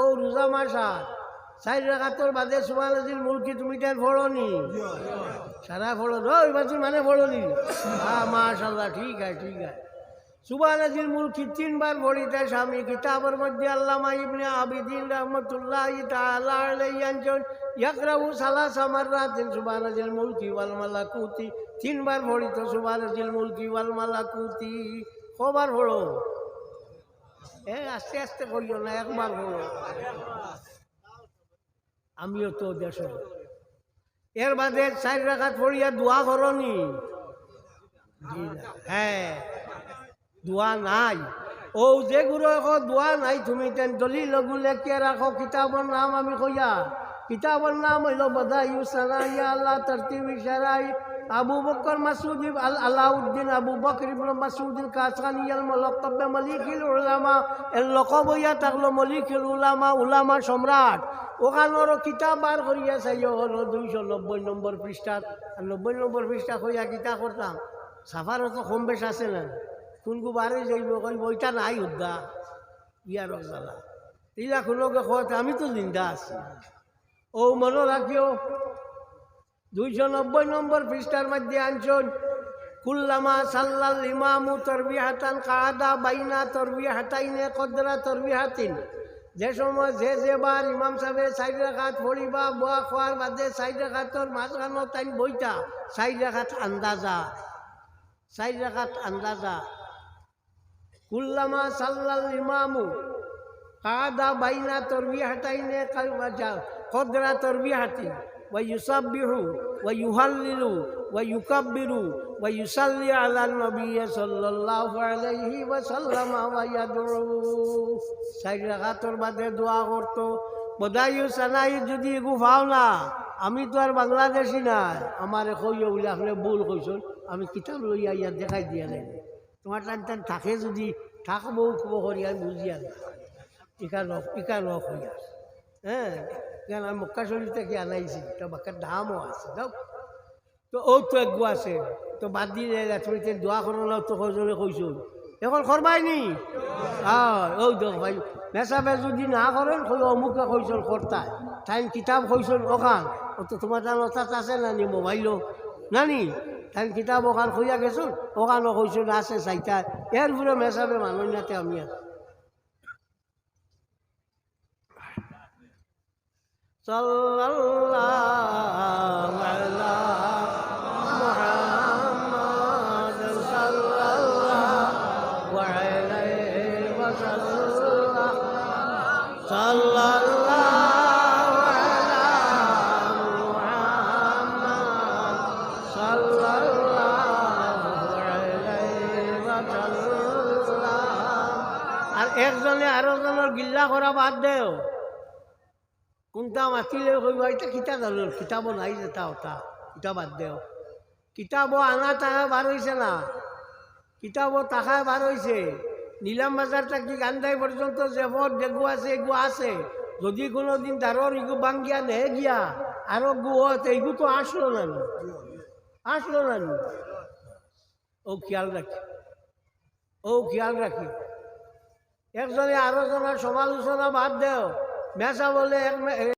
ও রোজা মাসাত চার রাখাতর বাদে আজিল মুলকি, তুমি তার ফড়নি? সারা ফড়ন, ওই বাজি মানে ফড়নি। হ্যাঁ মাশাল্লাহ, ঠিক আছে ঠিক আছে। সুবান আজিল মুলকি তিনবার পড়িতে স্বামী, কিতাবের মধ্যে আল্লামা ইবনে আবিদিন রহমতুল্লাহ তাআলা আলাইহি আনজন ইয়াকরাউ সালাসা মাররাতিন সুবান আজিল মুলকি ওয়াল মালাকুতি। তিনবার পড়িত সুবান আজিল মুলকি ওয়াল মালাকুতি। কবার পড়ো আস্তে আস্তে করিও না, একবার হলো আমিও তো দেশ। এর বাদে চার রাখাত পড়িয়া দোয়া করনি। হ্যাঁ দোয়া নাই। ও যে গুরু এখন দোয়া নাই তুমি তেন দলি লগু লেখিয়া রাখো কিতাবর নাম আমি কইয়া। কিতাবর নাম হইল বদা ইউসানা ইয়া আল্লাহ, তরতিব ইশারাই আবু বকর মাসুদ, আল Alauddin Abu Bakr ibn Masud Kasani আল মুলাক্কাব মালিকুল উলামা এর লকব হইয়া থাকল মলিকুল উলামা উলামা সম্রাট। ওখানোর কিতাব বার করিয়া চাইও হলো দুইশো নব্বই নম্বর পৃষ্ঠাত নব্বই নম্বর পৃষ্ঠা কইয়া কিতা করতাম সাফারও তো কম বেশ আছে না। কোনকু বারে যাইব কই বইটা নাই উদ্দা, ইয়ার জ্বালা ইলা খোয়াতে, আমি তো জিন্দা আছি। ও মনে রাখিও দুইশো নব্বই নম্বর পৃষ্ঠার মধ্যে আনছন। কুল্লামা সাল্লাল ইমামু তরবি হাতান কাদা বাইনা তরবি হাতাইনে কদরা তরবি হাতিন যে সময় যে যেবার ইমাম সাহেব চাই রাখাত পড়িবা, বোয়া খোয়ার বাদে চাই রাখাতর মাঝখানো তাই বইটা চাই রাখাত আন্দাজা চাই রাখাত আন্দাজা। কুল্লামা সাল্লাল ইমামু কাদা বাইনা তরবি হাতাইনে কদরা তরবি হাতিন ويسبح ويهلل ويكبر ويصلي على النبي صلى الله عليه وسلم ويدعو চার রাখাতর বাদে দোয়া করতো বদাইও সানাই যদি এগু পাও না আমি তো আর বাংলাদেশি নাই আমার কইও বলে আপনি ভুল কইছেন আমি কিতাব লইয়া ইয়া দেখাই দিয়া নাই তোমার টান টান থাকে যদি থাকবো খবর করি আমি বুঝিয়া না ইকা রক ইকা রক হইয়া হ্যাঁ কেন আমি মক্কা শরীফ থেকে আনাইছি? তো বাক্কার দামও আছে, যাও। তো ও তো একগু আছে, তো বাদ দিয়ে তুমি দোয়া করো না তো কজনে কইছো। এখন করবাই নি ও দেখ ভাই মেসাবে যদি না করেন কই অমুকে কইছন কর্তায় টাইম কিতাব কইছন ওখান। ও তো তোমার তার অর্থাৎ আছে না নি মোবাইলও। না নি টাইম কিতাব ওখান কইয়া গেছুন, ওখানও কইছন আছে চাইতা এর পুরো মেসাবে মানুষ নাতে আমি আছি। صلى الله على محمد صلى الله عليه وسلم صلى الله على محمد صلى الله عليه وسلم আর একজনে আরো জনের গিল্লা করা বাদ দেও কোনটা মাতিলে কইব এটা কিতাব ধরল কিতাবও নাই যেটা ওটা কিতাব বাদ দেও কিতাবও আনা টাকা বার হয়েছে না। কিতাবও টাকায় বার হয়েছে নিলাম বাজার থাকি গান্ধাই পর্যন্ত যেবর যেগু আছে, এগু আছে। যদি কোনো দিন তারর ইগু বাঙ্গিয়া নেহে গিয়া আরও গু হতে এগু তো আসলো না। আসলো নি। ও খেয়াল রাখি ও খেয়াল রাখি একজনে আরও জনের সমালোচনা বাদ দেও মেসা বলে এক